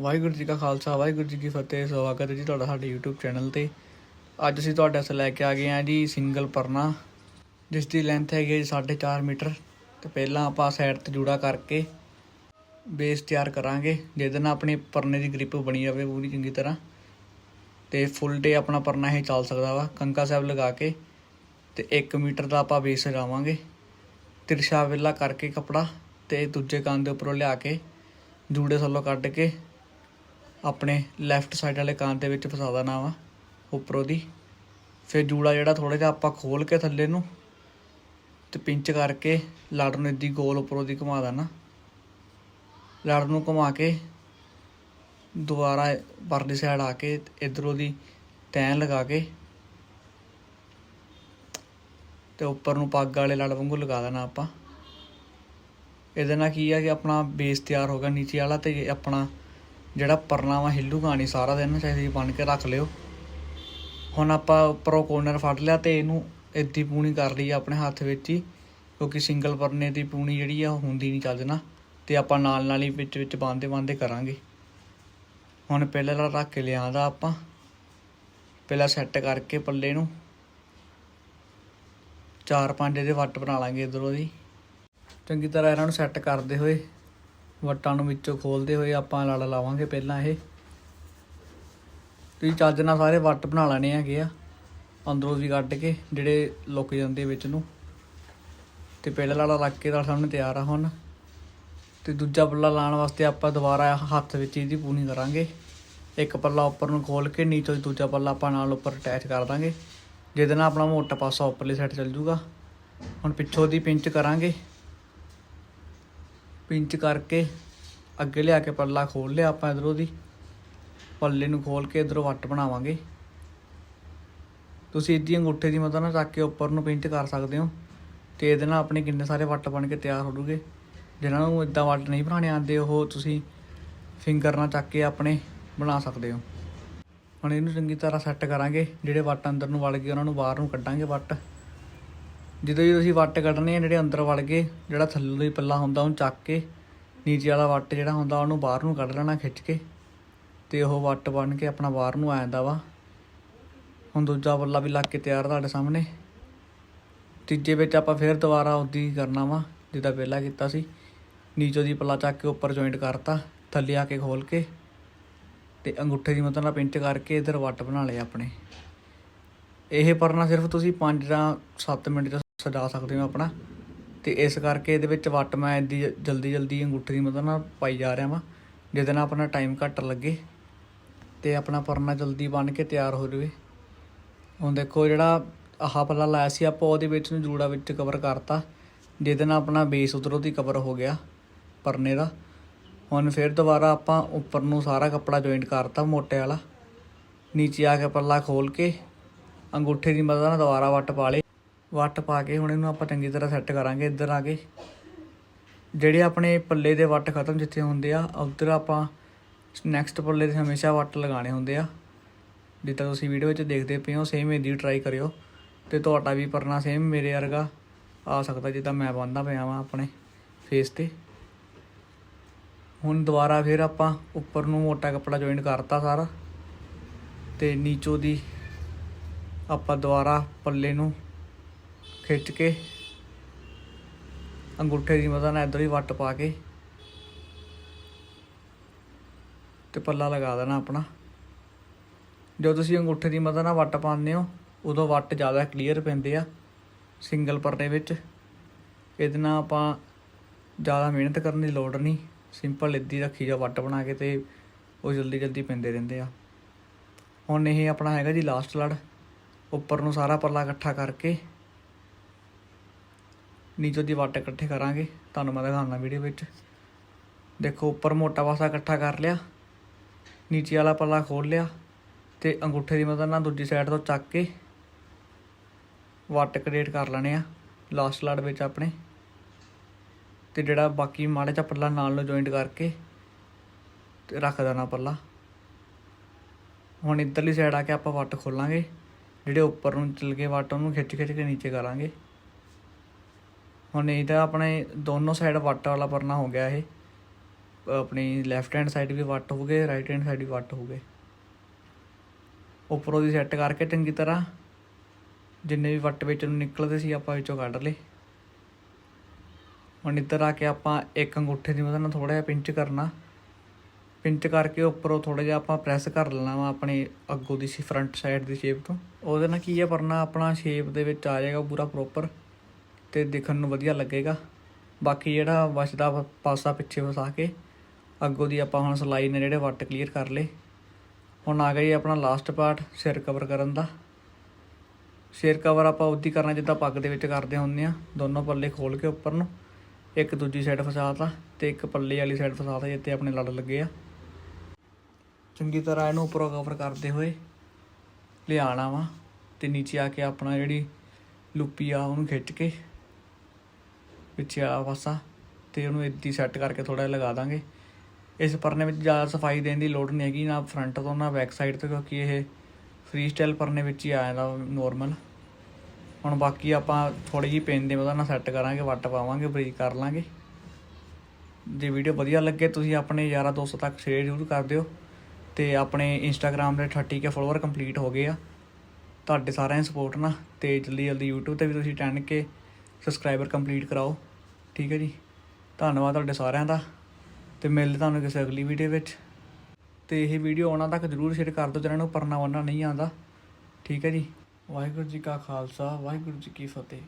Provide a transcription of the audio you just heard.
ਵਾਹਿਗੁਰੂ ਜੀ ਕਾ ਖਾਲਸਾ, ਵਾਹਿਗੁਰੂ ਜੀ ਕੀ ਫਤਿਹ। ਸਵਾਗਤ ਹੈ ਜੀ ਤੁਹਾਡਾ ਸਾਡੇ YouTube ਚੈਨਲ ਤੇ। ਅੱਜ ਅਸੀਂ ਤੁਹਾਡੇ ਵਾਸਤੇ ਲੈ ਕੇ ਆ ਗਏ ਹਾਂ ਜੀ ਸਿੰਗਲ ਪਰਨਾ, ਜਿਸ ਦੀ ਲੈਂਥ ਹੈਗੀ ਹੈ ਜੀ 4.5 ਮੀਟਰ। ਤੇ ਪਹਿਲਾਂ ਆਪਾਂ ਸਾਈਡ ਤੇ ਜੂੜਾ ਕਰਕੇ ਬੇਸ ਤਿਆਰ ਕਰਾਂਗੇ, ਜਿਹਦੇ ਨਾਲ ਆਪਣੀ ਪਰਨੇ ਦੀ ਗ੍ਰਿਪ ਬਣੀ ਰਵੇ ਪੂਰੀ ਚੰਗੀ ਤਰ੍ਹਾਂ। ਤੇ ਫੁੱਲ ਡੇ ਆਪਣਾ ਪਰਨਾ ਇਹ ਚੱਲ ਸਕਦਾ ਵਾ, ਕੰਕਾ ਸਾਹਿਬ ਲਗਾ ਕੇ। ਤੇ 1 ਮੀਟਰ ਦਾ ਆਪਾਂ ਬੇਸ ਲਗਾਵਾਂਗੇ। ਤਿਰਸ਼ਾ ਵੇਲਾ ਕਰਕੇ ਕਪੜਾ ਤੇ ਦੂਜੇ ਕੰਨ ਦੇ ਉੱਪਰੋਂ ਲਿਆ ਕੇ ਜੂੜੇ ਥੱਲੋਂ ਕੱਢ ਕੇ ਆਪਣੇ ਲੈਫਟ ਸਾਈਡ ਵਾਲੇ ਕੰਨ ਦੇ ਵਿੱਚ ਫਸਾ ਦੇਣਾ ਵਾ, ਉੱਪਰੋਂ ਦੀ। ਫਿਰ ਜੂੜਾ ਜਿਹੜਾ ਥੋੜਾ ਜਿਹਾ ਆਪਾਂ ਖੋਲ ਕੇ ਥੱਲੇ ਨੂੰ ਤੇ ਪਿੰਚ ਕਰਕੇ ਲੜ ਨੂੰ ਇੱਦੀ ਗੋਲ ਉੱਪਰੋਂ ਦੀ ਘੁਮਾ ਦੇਣਾ। ਲੜ ਨੂੰ ਘੁਮਾ ਕੇ ਦੁਬਾਰਾ ਪਰਲੀ ਸਾਈਡ ਆ ਕੇ ਇਧਰੋਂ ਦੀ ਤੈਨ ਲਗਾ ਕੇ ਤੇ ਉੱਪਰ ਨੂੰ ਪੱਗ ਵਾਲੇ ਲੜ ਵਾਂਗੂ ਲਗਾ ਦੇਣਾ ਆਪਾਂ। ਇਹਦੇ ਨਾਲ ਕੀ ਆ ਕਿ ਆਪਣਾ ਬੇਸ ਤਿਆਰ ਹੋ ਗਿਆ ਨੀਚੇ ਵਾਲਾ ਤੇ ਆਪਣਾ ਜਿਹੜਾ ਪਰਨਾ ਵਾ ਹਿੱਲੂਗਾ ਨਹੀਂ ਸਾਰਾ ਦਿਨ ਚਾਹੇ ਬਣ ਕੇ ਰੱਖ ਲਿਓ। ਹੁਣ ਆਪਾਂ ਉੱਪਰੋਂ ਕੋਰਨਰ ਫੜ ਲਿਆ ਤੇ ਇਹਨੂੰ ਇੱਦੀ ਪੂਣੀ ਕਰ ਲਈ ਆਪਣੇ ਹੱਥ ਵਿੱਚ ਹੀ, ਕਿਉਂਕਿ ਸਿੰਗਲ ਪਰਨੇ ਦੀ ਪੂਣੀ ਜਿਹੜੀ ਆ ਉਹ ਹੁੰਦੀ ਨਹੀਂ ਚੱਲਣਾ ਤੇ ਆਪਾਂ ਨਾਲ ਨਾਲ ਹੀ ਵਿੱਚ ਵਿੱਚ ਬੰਨਦੇ ਬੰਨਦੇ ਕਰਾਂਗੇ। ਹੁਣ ਪਹਿਲਾਂ ਵਾਲਾ ਰੱਖ ਕੇ ਲਿਆਂਦਾ ਆਪਾਂ, ਪਹਿਲਾਂ ਸੈੱਟ ਕਰਕੇ ਪੱਲੇ ਨੂੰ। ਚਾਰ ਪੰਜ ਇਹਦੇ ਵੱਟ ਬਣਾ ਲਾਂਗੇ ਇਧਰੋਂ ਦੀ। ਚੰਗੀ ਤਰ੍ਹਾਂ ਇਹਨਾਂ ਨੂੰ ਸੈੱਟ ਕਰਦੇ ਹੋਏ। ਵੱਟਾਂ ਨੂੰ ਵਿੱਚੋਂ ਖੋਲਦੇ ਹੋਏ ਆਪਾਂ ਲੜ ਲਾਵਾਂਗੇ ਪਹਿਲਾਂ ਇਹ। ਤੁਸੀਂ ਚੱਜ ਨਾਲ ਸਾਰੇ ਵੱਟ ਬਣਾ ਲੈਣੇ ਹੈਗੇ ਆ, ਅੰਦਰੋਂ ਵੀ ਕੱਢ ਕੇ, ਜਿਹੜੇ ਲੁੱਕ ਜਾਂਦੇ ਵਿੱਚ ਨੂੰ। ਤੇ ਪਹਿਲਾ ਲੜਾ ਲੱਗ ਕੇ ਤਾਂ ਸਾਹਮਣੇ ਤਿਆਰ ਆ ਹੁਣ। ਤੇ ਦੂਜਾ ਪੱਲਾ ਲਾਉਣ ਵਾਸਤੇ ਆਪਾਂ ਦੁਬਾਰਾ ਹੱਥ ਵਿੱਚ ਇਹਦੀ ਪੂਣੀ ਕਰਾਂਗੇ। ਇੱਕ ਪੱਲਾ ਉੱਪਰ ਨੂੰ ਖੋਲ ਕੇ, ਨੀਚੋਂ ਦੂਜਾ ਪੱਲਾ ਆਪਾਂ ਨਾਲ ਉੱਪਰ ਅਟੈਚ ਕਰ ਦਾਂਗੇ। ਜਿਹਦੇ ਨਾਲ ਆਪਣਾ ਮੋਟਾ ਪਾਸਾ ਉੱਪਰਲੇ ਸਾਈਡ ਚੱਲ ਜੂਗਾ। ਹੁਣ ਪਿੱਛੋਂ ਦੀ ਪਿੰਚ ਕਰਾਂਗੇ। ਪਿੰਚ ਕਰਕੇ ਅੱਗੇ ਲਿਆ ਕੇ ਪੱਲਾ ਖੋਲ ਲਿਆ ਆਪਾਂ ਇਧਰੋਂ ਦੀ। ਪੱਲੇ ਨੂੰ ਖੋਲ ਕੇ ਇਧਰੋਂ ਵੱਟ ਬਣਾਵਾਂਗੇ। ਤੁਸੀਂ ਇੱਦੀ ਅੰਗੂਠੇ ਦੀ ਮਦਦ ਨਾਲ ਚੱਕ ਕੇ ਉੱਪਰ ਨੂੰ ਪਿੰਚ ਕਰ ਸਕਦੇ ਹੋ। ਤੇ ਇਹਦੇ ਨਾਲ ਆਪਣੇ ਕਿੰਨੇ ਸਾਰੇ ਵੱਟ ਬਣ ਕੇ ਤਿਆਰ ਹੋ ਜੂਗੇ ਜਿਨ੍ਹਾਂ ਨੂੰ ਇਦਾਂ ਵੱਟ ਨਹੀਂ ਬਣਾਉਣੇ ਆਉਂਦੇ, ਉਹ ਤੁਸੀਂ ਫਿੰਗਰ ਨਾਲ ਚੱਕ ਕੇ ਆਪਣੇ ਬਣਾ ਸਕਦੇ ਹੋ। ਹੁਣ ਇਹਨੂੰ ਚੰਗੀ ਤਰ੍ਹਾਂ ਸੈੱਟ ਕਰਾਂਗੇ। ਜਿਹੜੇ ਵੱਟ ਅੰਦਰ ਨੂੰ ਵੜ ਗਏ, ਉਹਨਾਂ ਨੂੰ ਬਾਹਰ ਨੂੰ ਕੱਢਾਂਗੇ ਵੱਟ। ਜਦੋਂ ਜਦੋਂ ਅਸੀਂ ਵੱਟ ਕੱਢਣੇ ਆ ਜਿਹੜੇ ਅੰਦਰ ਵੜ ਗਏ ਜਿਹੜਾ ਥੱਲੇ ਦਾ ਪੱਲਾ ਹੁੰਦਾ ਉਹਨੂੰ ਚੱਕ ਕੇ, ਨੀਚੇ ਵਾਲਾ ਵੱਟ ਜਿਹੜਾ ਹੁੰਦਾ ਉਹਨੂੰ ਬਾਹਰ ਨੂੰ ਕੱਢ ਲੈਣਾ ਖਿੱਚ ਕੇ ਤੇ ਉਹ ਵੱਟ ਬਣ ਕੇ ਆਪਣਾ ਬਾਹਰ ਨੂੰ ਆ ਜਾਂਦਾ ਵਾ। ਹੁਣ ਦੂਜਾ ਪੱਲਾ ਵੀ ਲੱਗ ਕੇ ਤਿਆਰ ਤੁਹਾਡੇ ਸਾਹਮਣੇ। ਤੀਜੇ ਵਿੱਚ ਆਪਾਂ ਫਿਰ ਦੁਬਾਰਾ ਉਦੀ ਕਰਨਾ ਵਾ, ਜਿੱਦਾਂ ਪਹਿਲਾਂ ਕੀਤਾ ਸੀ। ਨੀਚੋ ਦੀ ਪੱਲਾ ਚੱਕ ਕੇ ਉੱਪਰ ਜੁਆਇੰਟ ਕਰਤਾ, ਥੱਲੇ ਆ ਕੇ ਖੋਲ ਕੇ ਤੇ ਅੰਗੂਠੇ ਦੀ ਮਦਦ ਨਾਲ ਪਿੰਚ ਕਰਕੇ ਇਧਰ ਵੱਟ ਬਣਾ ਲਏ ਆਪਣੇ। ਇਹ ਪਰਨਾ ਸਿਰਫ ਤੁਸੀਂ 5 ਜਾਂ 7 ਮਿੰਟ ਸਜਾ ਸਕਦੇ ਹੋ ਆਪਣਾ। ਤੇ ਇਸ ਕਰਕੇ ਇਹਦੇ ਵਿੱਚ ਵੱਟ ਮੈਂ ਇੱਦੀ ਜਲਦੀ ਜਲਦੀ ਅੰਗੂਠੇ ਦੀ ਮਦਦ ਨਾਲ ਪਾਈ ਜਾ ਰਿਹਾ ਵਾਂ, ਜਿਹਦੇ ਨਾਲ ਆਪਣਾ ਟਾਈਮ ਘੱਟ ਲੱਗੇ ਤੇ ਆਪਣਾ ਪਰਨਾ ਜਲਦੀ ਬਣ ਕੇ ਤਿਆਰ ਹੋ ਜਾਵੇ। ਹੁਣ ਦੇਖੋ ਜਿਹੜਾ ਆਹ ਪੱਲਾ ਲਾਇਆ ਸੀ, ਆਪਾਂ ਉਹਦੇ ਵਿੱਚ ਨੂੰ ਜੂੜਾ ਵਿੱਚ ਕਵਰ ਕਰਤਾ, ਜਿਹਦੇ ਨਾਲ ਆਪਣਾ ਬੇਸ ਉਧਰੋਂ ਦੀ ਕਵਰ ਹੋ ਗਿਆ ਪਰਨੇ ਦਾ। ਹੁਣ ਫਿਰ ਦੁਬਾਰਾ ਆਪਾਂ ਉੱਪਰ ਨੂੰ ਸਾਰਾ ਕੱਪੜਾ ਜੁਆਇੰਟ ਕਰਤਾ ਮੋਟੇ ਵਾਲਾ। ਨੀਚੇ ਆ ਕੇ ਪੱਲਾ ਖੋਲ ਕੇ ਅੰਗੂਠੇ ਦੀ ਮਦਦ ਨਾਲ ਦੁਬਾਰਾ ਵੱਟ ਪਾ ਲਏ। ਵੱਟ ਪਾ ਕੇ ਹੁਣ ਇਹਨੂੰ ਆਪਾਂ ਚੰਗੀ ਤਰ੍ਹਾਂ ਸੈੱਟ ਕਰਾਂਗੇ ਇੱਧਰ ਆ ਕੇ। ਜਿਹੜੇ ਆਪਣੇ ਪੱਲੇ ਦੇ ਵੱਟ ਖਤਮ ਜਿੱਥੇ ਹੁੰਦੇ ਆ, ਉੱਧਰ ਆਪਾਂ ਨੈਕਸਟ ਪੱਲੇ ਤੇ ਹਮੇਸ਼ਾ ਵੱਟ ਲਗਾਉਣੇ ਹੁੰਦੇ ਆ। ਜਿੱਦਾਂ ਤੁਸੀਂ ਵੀਡੀਓ ਵਿੱਚ ਦੇਖਦੇ ਪਏ ਹੋ ਸੇਮ ਇਹਦੀ ਟਰਾਈ ਕਰਿਓ। ਤੇ ਤੁਹਾਡਾ ਵੀ ਪਰਨਾ ਸੇਮ ਮੇਰੇ ਵਰਗਾ ਆ ਸਕਦਾ ਜਿੱਦਾਂ ਮੈਂ ਬੰਨਦਾ ਪਿਆ ਵਾਂ ਆਪਣੇ ਫੇਸ ਤੇ। ਹੁਣ ਦੁਬਾਰਾ ਫਿਰ ਆਪਾਂ ਉੱਪਰ ਨੂੰ ਮੋਟਾ ਕੱਪੜਾ ਜੁਆਇਨ ਕਰਤਾ ਸਾਰਾ। ਤੇ ਨੀਚੋ ਦੀ ਆਪਾਂ ਦੁਬਾਰਾ ਪੱਲੇ ਨੂੰ ਖਿੱਚ ਕੇ ਅੰਗੂਠੇ ਦੀ ਮਦਦ ਨਾਲ ਇੱਧਰ ਹੀ ਵੱਟ ਪਾ ਕੇ ਤੇ ਪੱਲਾ ਲਗਾ ਦੇਣਾ ਆਪਣਾ। ਜਦੋਂ ਤੁਸੀਂ ਅੰਗੂਠੇ ਦੀ ਮਦਦ ਨਾਲ ਵੱਟ ਪਾਉਂਦੇ ਹੋ, ਉਦੋਂ ਵੱਟ ਜ਼ਿਆਦਾ ਕਲੀਅਰ ਪੈਂਦੇ ਆ ਸਿੰਗਲ ਪਰਨੇ ਵਿੱਚ। ਇਹਦੇ ਨਾਲ ਆਪਾਂ ਜ਼ਿਆਦਾ ਮਿਹਨਤ ਕਰਨ ਦੀ ਲੋੜ ਨਹੀਂ ਸਿੰਪਲ ਇੱਦੀ ਰੱਖੀ ਜਾ ਵੱਟ ਬਣਾ ਕੇ ਤੇ ਉਹ ਜਲਦੀ ਜਲਦੀ ਪੈਂਦੇ ਰਹਿੰਦੇ ਆ। ਹੁਣ ਇਹ ਆਪਣਾ ਹੈਗਾ ਜੀ ਲਾਸਟ ਲੜ। ਉੱਪਰ ਨੂੰ ਸਾਰਾ ਪੱਲਾ ਇਕੱਠਾ ਕਰਕੇ ਨੀਚੇ ਦੀ ਵੱਟ ਇਕੱਠੇ ਕਰਾਂਗੇ। ਤੁਹਾਨੂੰ ਮੈਂ ਦਿਖਾਉਣਾ ਵੀਡੀਓ ਵਿੱਚ। ਦੇਖੋ, ਉੱਪਰ ਮੋਟਾ ਪਾਸਾ ਇਕੱਠਾ ਕਰ ਲਿਆ। ਨੀਚੇ ਵਾਲਾ ਪੱਲਾ ਖੋਲ ਲਿਆ ਤੇ ਅੰਗੂਠੇ ਦੀ ਮਦਦ ਨਾਲ ਦੂਜੀ ਸਾਈਡ ਤੋਂ ਚੱਕ ਕੇ ਵੱਟ ਕ੍ਰੀਏਟ ਕਰ ਲੈਣੇ ਆ ਲਾਸਟ ਲੜ ਵਿੱਚ ਆਪਣੇ। ਤੇ ਜਿਹੜਾ ਬਾਕੀ ਮਾੜੇ ਜਿਹਾ ਪੱਲਾ ਨਾਲ ਨੂੰ ਜੁਆਇੰਟ ਕਰਕੇ ਤੇ ਰੱਖ ਦੇਣਾ ਪੱਲਾ। ਹੁਣ ਇੱਧਰਲੀ ਸਾਈਡ ਆ ਕੇ ਆਪਾਂ ਵੱਟ ਖੋਲਾਂਗੇ। ਜਿਹੜੇ ਉੱਪਰ ਨੂੰ ਚੱਲ ਕੇ ਵੱਟ ਉਹਨੂੰ ਖਿੱਚ ਖਿੱਚ ਕੇ ਨੀਚੇ ਕਰਾਂਗੇ। ਹੁਣ ਇਹ ਤਾਂ ਆਪਣੇ ਦੋਨੋਂ ਸਾਈਡ ਵੱਟ ਵਾਲਾ ਪਰਨਾ ਹੋ ਗਿਆ ਇਹ। ਆਪਣੀ ਲੈਫਟ ਹੈਂਡ ਸਾਈਡ ਵੀ ਵੱਟ ਹੋਊਗੇ ਰਾਈਟ ਹੈਂਡ ਸਾਈਡ ਵੀ ਵੱਟ ਹੋ ਗਏ। ਉੱਪਰੋਂ ਦੀ ਸੈੱਟ ਕਰਕੇ ਚੰਗੀ ਤਰ੍ਹਾਂ ਜਿੰਨੇ ਵੀ ਵੱਟ ਵਿੱਚ ਨੂੰ ਨਿਕਲਦੇ ਸੀ ਆਪਾਂ ਵਿੱਚੋਂ ਕੱਢ ਲਏ। ਹੁਣ ਇੱਧਰ ਆ ਕੇ ਆਪਾਂ ਇੱਕ ਅੰਗੂਠੇ ਦੀ ਮਦਦ ਨਾਲ ਥੋੜਾ ਜਿਹਾ ਪਿੰਚ ਕਰਨਾ। ਪਿੰਚ ਕਰਕੇ ਉੱਪਰੋਂ ਥੋੜਾ ਜਿਹਾ ਆਪਾਂ ਪ੍ਰੈਸ ਕਰ ਲੈਣਾ ਵਾ ਆਪਣੀ ਅੱਗੋਂ ਦੀ ਸੀ ਫਰੰਟ ਸਾਈਡ ਦੀ ਸ਼ੇਪ ਤੋਂ। ਉਹਦੇ ਨਾਲ ਕੀ ਹੈ ਪਰਨਾ, ਆਪਣਾ ਸ਼ੇਪ ਦੇ ਵਿੱਚ ਆ ਜਾਏਗਾ ਪੂਰਾ ਪ੍ਰੋਪਰ ਤੇ ਦੇਖਣ ਨੂੰ ਵਧੀਆ ਲੱਗੇਗਾ। ਬਾਕੀ ਜਿਹੜਾ ਬਚਦਾ ਪਾਸਾ ਪਿੱਛੇ ਫਸਾ ਕੇ, ਅੱਗੋਂ ਦੀ ਆਪਾਂ ਹੁਣ ਸਲਾਈ ਨੇ ਜਿਹੜੇ ਵੱਟ ਕਲੀਅਰ ਕਰ ਲਏ। ਹੁਣ ਆ ਗਈ ਆਪਣਾ ਲਾਸਟ ਪਾਰਟ ਸਿਰ ਕਵਰ ਕਰਨ ਦਾ। ਸਿਰ ਕਵਰ ਆਪਾਂ ਉਦੀ ਕਰਨਾ ਜਿੱਦਾਂ ਪੱਗ ਦੇ ਵਿੱਚ ਕਰਦੇ ਹੁੰਦੇ ਆ ਦੋਨੋਂ ਪੱਲੇ ਖੋਲ ਕੇ ਉੱਪਰ ਨੂੰ, ਇੱਕ ਦੂਜੀ ਸਾਈਡ ਫਸਾਤਾ ਤੇ ਇੱਕ ਪੱਲੇ ਵਾਲੀ ਸਾਈਡ ਫਸਾਤਾ ਜਿੱਤੇ ਆਪਣੇ ਲੜ ਲੱਗੇ ਆ। ਚੰਗੀ ਤਰ੍ਹਾਂ ਇਹਨੂੰ ਉੱਪਰੋਂ ਕਵਰ ਕਰਦੇ ਹੋਏ ਲਿਆਣਾ ਵਾ ਤੇ ਨੀਚੇ ਆ ਕੇ ਆਪਣਾ ਜਿਹੜੀ ਲੁੱਪੀ ਆ ਉਹਨੂੰ ਖਿੱਚ ਕੇ ਪਿੱਛੇ ਵਾਲਾ ਪਾਸਾ ਤੇ ਉਹਨੂੰ ਇੱਦੀ ਸੈੱਟ ਕਰਕੇ ਥੋੜਾ ਜਿਹਾ ਲਗਾ ਦਾਂਗੇ। ਇਸ ਪਰਨੇ ਵਿੱਚ ਜ਼ਿਆਦਾ ਸਫ਼ਾਈ ਦੇਣ ਦੀ ਲੋੜ ਨਹੀਂ ਹੈਗੀ, ਨਾ ਫਰੰਟ ਤੋਂ, ਨਾ ਬੈਕ ਸਾਈਡ ਤੋਂ, ਕਿਉਂਕਿ ਇਹ ਫ੍ਰੀ ਸਟਾਈਲ ਪਰਨੇ ਵਿੱਚ ਹੀ ਆ ਜਾਂਦਾ ਨੋਰਮਲ ਹੁਣ ਬਾਕੀ ਆਪਾਂ ਥੋੜੀ ਜਿਹੀ ਪੈਨ ਦੇ ਮਦਦ ਨਾਲ ਸੈੱਟ ਕਰਾਂਗੇ, ਵੱਟ ਪਾਵਾਂਗੇ, ਬਰੀਕ ਕਰ ਲਾਂਗੇ। ਜੇ ਵੀਡੀਓ ਵਧੀਆ ਲੱਗੇ, ਤੁਸੀਂ ਆਪਣੇ ਯਾਰਾਂ ਦੋਸਤਾਂ ਤੱਕ ਸ਼ੇਅਰ ਜ਼ਰੂਰ ਕਰ ਦਿਓ ਤੇ ਆਪਣੇ ਇੰਸਟਾਗ੍ਰam ਦੇ 30 ਕੇ ਫੋਲੋਅਰ ਕੰਪਲੀਟ ਹੋ ਗਏ ਆ। ਤੁਹਾਡੇ ਸਾਰਿਆਂ ਦੀ ਸਪੋਰਟ ਨਾਲ ਤੇ ਜਲਦੀ ਜਲਦੀ YouTube ਤੇ ਵੀ ਤੁਸੀਂ 10 ਕੇ ਸਬਸਕ੍ਰਾਈਬਰ ਕੰਪਲੀਟ ਕਰਾਓ। ਠੀਕ ਹੈ ਜੀ। ਧੰਨਵਾਦ ਤੁਹਾਡੇ ਸਾਰਿਆਂ ਦਾ। ਤੇ ਮਿਲਦੇ ਤੁਹਾਨੂੰ ਕਿਸੇ ਅਗਲੀ ਵੀਡੀਓ ਵਿੱਚ। ਤੇ ਇਹ ਵੀਡੀਓ ਉਹਨਾਂ ਤੱਕ ਜਰੂਰ ਸ਼ੇਅਰ ਕਰ ਦਿਓ ਜਿਹਨਾਂ ਨੂੰ ਪਰਨਾ ਵਰਨਾ ਨਹੀਂ ਆਉਂਦਾ। ਠੀਕ ਹੈ ਜੀ। ਵਾਹਿਗੁਰੂ ਜੀ ਕਾ ਖਾਲਸਾ, ਵਾਹਿਗੁਰੂ ਜੀ ਕੀ ਫਤਿਹ।